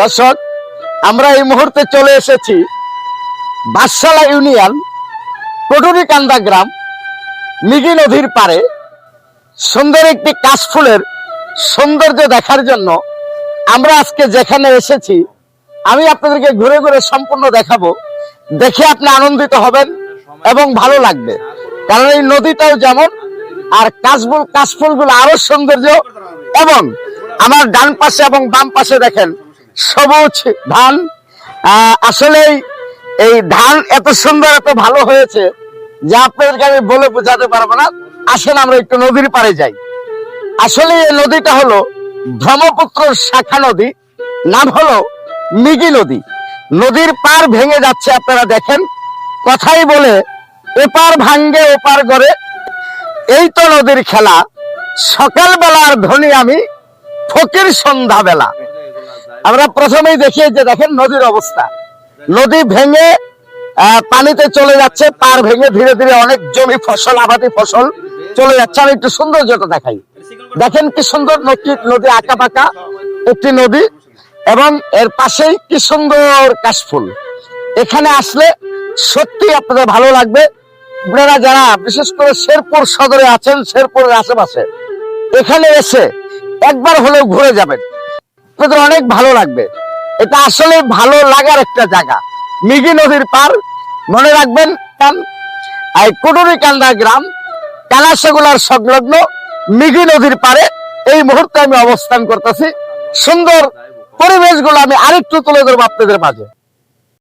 দর্শক, আমরা এই মুহূর্তে চলে এসেছি বাদশালা ইউনিয়ন কটুরিকান্দা গ্রাম মিগি নদীর পারে সুন্দর একটি কাশফুলের সৌন্দর্য দেখার জন্য আমরা আজকে যেখানে এসেছি, আমি আপনাদেরকে ঘুরে ঘুরে সম্পূর্ণ দেখাবো। দেখে আপনি আনন্দিত হবেন এবং ভালো লাগবে। কারণ এই নদীটাও যেমন, আর কাশফুল কাশফুলগুলো আরও সৌন্দর্য এবং আমার ডান পাশে এবং বাম পাশে দেখেন সবুজ ধান। আসলেই এই ধান এত সুন্দর, এত ভালো হয়েছে যে আপনাদেরকে আমি বলে বোঝাতে পারব না। আসেন, আমরা একটু নদীর পাড়ে যাই। আসলে এই নদীটা হলো ব্রহ্মপুত্র শাখা নদী, নাম হলো মিগি নদী। নদীর পার ভেঙে যাচ্ছে, আপনারা দেখেন। কথাই বলে, এপার ভাঙ্গে, ওপার গড়ে। এই তো নদীর খেলা। সকালবেলার ধ্বনি আমি ফকির সন্ধ্যাবেলা। আমরা প্রথমেই দেখি যে দেখেন নদীর অবস্থা। নদী ভেঙে পানিতে চলে যাচ্ছে, পার ভেঙে ধীরে ধীরে অনেক জমি ফসল, আবাদি ফসল চলে যাচ্ছে। আমি একটু সৌন্দর্যটা দেখাই। দেখেন কি সুন্দর নদী আঁকা পাকা একটি নদী, এবং এর পাশেই কি সুন্দর কাশফুল। এখানে আসলে সত্যি আপনাদের ভালো লাগবে। আপনারা যারা, বিশেষ করে শেরপুর সদরে আছেন, শেরপুরের আশেপাশে, এখানে এসে একবার হলেও ঘুরে যাবেন। আপনাদের অনেক ভালো লাগবে। এটা আসলে ভালো লাগার একটা জায়গা। মিগি নদীর পার, মনে রাখবেন কুটুরি কুটুরিকান্দা গ্রাম কালাসেগুলার সংলগ্ন মিগি নদীর পারে এই মুহূর্তে আমি অবস্থান করতেছি। সুন্দর পরিবেশগুলো আমি আরেকটু তুলে ধরবো আপনাদের মাঝে।